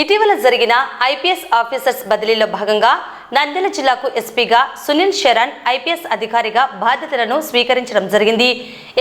ఇటీవల జరిగిన IPS officers బదిలీలో భాగంగా నంద్యాల జిల్లాకు ఎస్పీగా సునీల్ శరణ్ ఐపీఎస్ అధికారిగా బాధ్యతలను స్వీకరించడం జరిగింది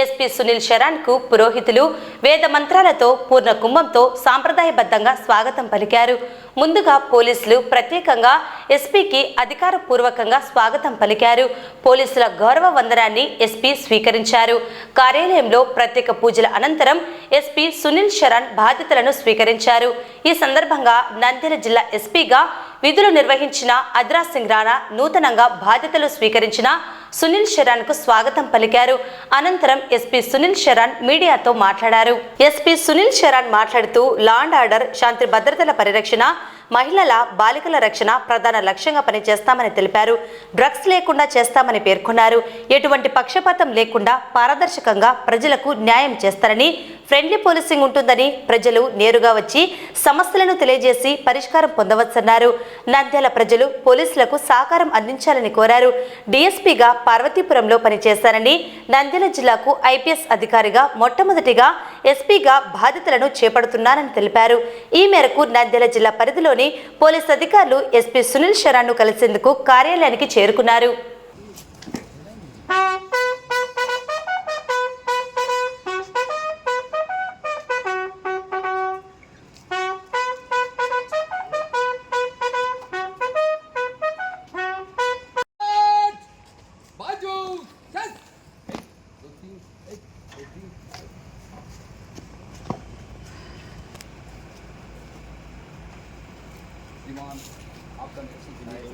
ఎస్పీ సునీల్ శరణ్ కు పురోహితులు వేద మంత్రాలతో పూర్ణ కుంభంతో సాంప్రదాయబద్ధంగా స్వాగతం పలికారు ముందుగా పోలీసులు ప్రత్యేకంగా ఎస్పీకి అధికారపూర్వకంగా స్వాగతం పలికారు పోలీసుల గౌరవ వందనాన్ని ఎస్పీ స్వీకరించారు కార్యాలయంలో ప్రత్యేక పూజల అనంతరం ఎస్పీ సునీల్ శరణ్ బాధ్యతలను స్వీకరించారు ఈ సందర్భంగా నంద్యాల జిల్లా ఎస్పీగా విధులు నిర్వహించిన అద్రా సింగ్ రాణా నూతనంగా బాధ్యతలు స్వీకరించిన సునీల్ షెరాన్ కు స్వాగతం పలికారు అనంతరం ఎస్పీ సునీల్ శరణ్ మీడియాతో మాట్లాడారు ఎస్పీ సునీల్ షెరాన్ మాట్లాడుతూ లాండ్ ఆర్డర్ శాంతి భద్రతల పరిరక్షణ మహిళల బాలికల రక్షణ ప్రధాన లక్ష్యంగా పనిచేస్తామని తెలిపారు డ్రగ్స్ లేకుండా చేస్తామని పేర్కొన్నారు ఎటువంటి పక్షపాతం లేకుండా పారదర్శకంగా ప్రజలకు న్యాయం చేస్తారని ఫ్రెండ్లీ పోలీసింగ్ ఉంటుందని ప్రజలు నేరుగా వచ్చి సమస్యలను తెలియజేసి పరిష్కారం పొందవచ్చన్నారు నంద్యాల ప్రజలు పోలీసులకు సహకారం అందించాలని కోరారు డీఎస్పీగా పార్వతీపురంలో పనిచేశానని నంద్యాల జిల్లాకు ఐపీఎస్ అధికారిగా మొట్టమొదటిగా ఎస్పీగా బాధితులను చేపడుతున్నానని తెలిపారు ఈ మేరకు నంద్యాల జిల్లా పరిధిలో పోలీస్ అధికారులు ఎస్పీ సునీల్ శరణ్ను కలిసేందుకు కార్యాలయానికి చేరుకున్నారు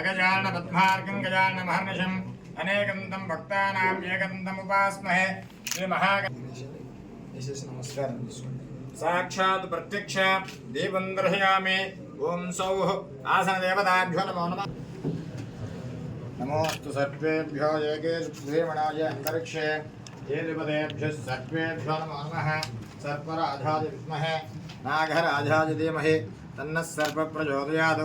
अगजान पद्मार्गं गजान अगजानपद्मार्गं गजानमहर्निशम् अनेकन्तं भक्तानाम् एकदन्तमुपास्महे श्रीमहाग नमस्कारः साक्षात् प्रत्यक्ष दीपं दर्शयामि ॐ सौः देवताभ्यो नमो नमः नमोस्तु सर्वेभ्यो एकेषु श्रीमणाय अन्तरिक्षे हेलिपदेभ्यः सर्वेभ्यो नमो नमः सर्पराजाय विद्महे नागराजाय धीमहि तन्नः सर्वप्रचोदयात्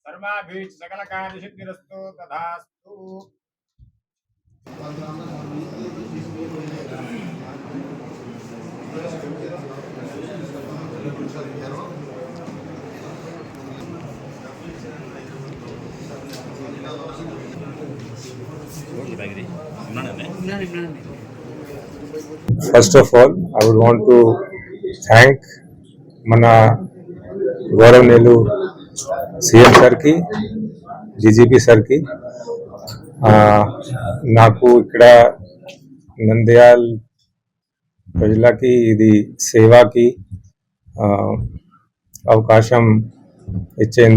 फर्स्ट ऑफ कार्य सिद्धिस्तु तथा first of all I thank मन गौरवनी सीएम सर की डीजीपी सर की इकड़ा नंद्याल प्रजला की सेवा की अवकाश इच्छे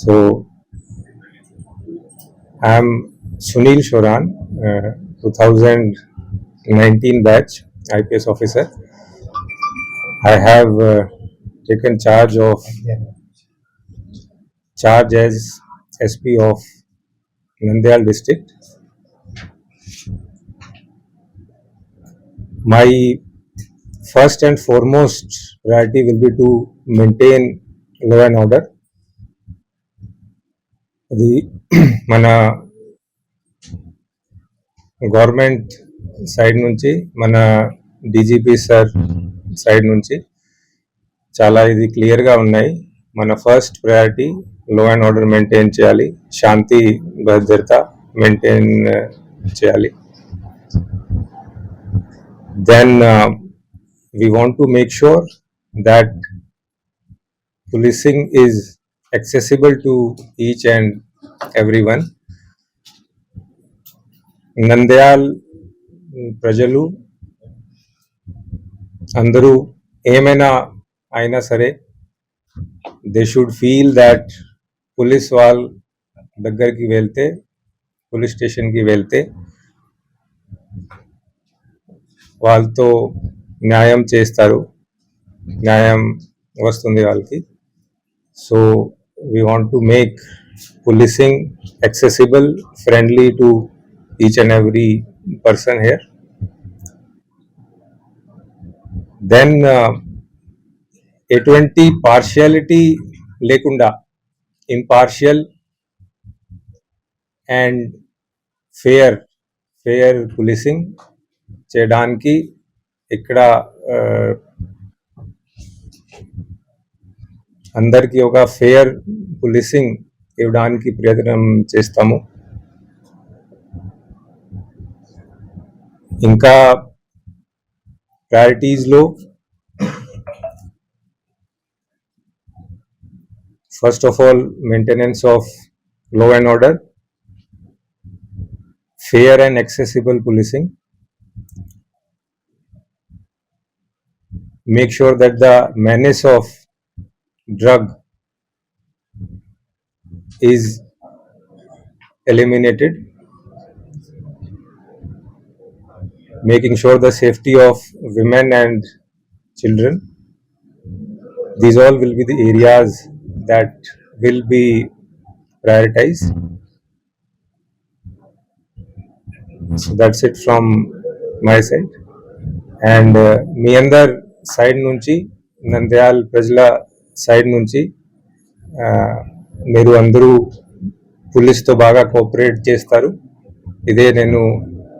so I'm Sunil Shoran two thousand nineteen batch IPS officer I have taken charge of charge as SP of Nandyal district. My first and foremost priority will be to maintain law and order. అది మన government side నుంచి మన DGP sir side నుంచి చాలా ఇది క్లియర్గా ఉన్నాయి మన first priority law and order maintain చేయాలి శాంతి భద్రత మెయింటైన్ చేయాలి then we want to make sure that policing is accessible to each and everyone. Nandyal ప్రజలు అందరూ ఏమైనా అయినా సరే they should feel that police वाल दगर की वेलते पुलिस स्टेशन की वेलते वाल तो न्याय न्याय वस्तु वाली so we want to make policing accessible friendly to each and every person here then एट्वेंटी partiality लेकुंडा impartial and fair fair policing చేయడానికి ఇక్కడ అందరికీ ఒక ఫేయర్ పులిసింగ్ ఇవ్వడానికి ప్రయత్నం చేస్తాము ఇంకా ప్రయారిటీస్లో First of all, maintenance of law and order, fair and accessible policing. Make sure that the menace of drug is eliminated. Making sure the safety of women and children. These all will be the areas that will be prioritized. That's it from my my and uh, మీ అందరి side నుంచి నంద్యాల ప్రజల side నుంచి మీరు అందరూ పోలీస్తో బాగా cooperate చేస్తారు ఇదే నేను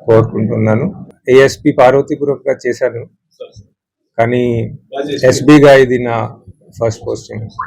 కోరుకుంటున్నాను ఏఎస్పి పార్వతీపురంగా చేశాను కానీ ఎస్బిగా ఇది నా ఫస్ట్ పోస్టింగ్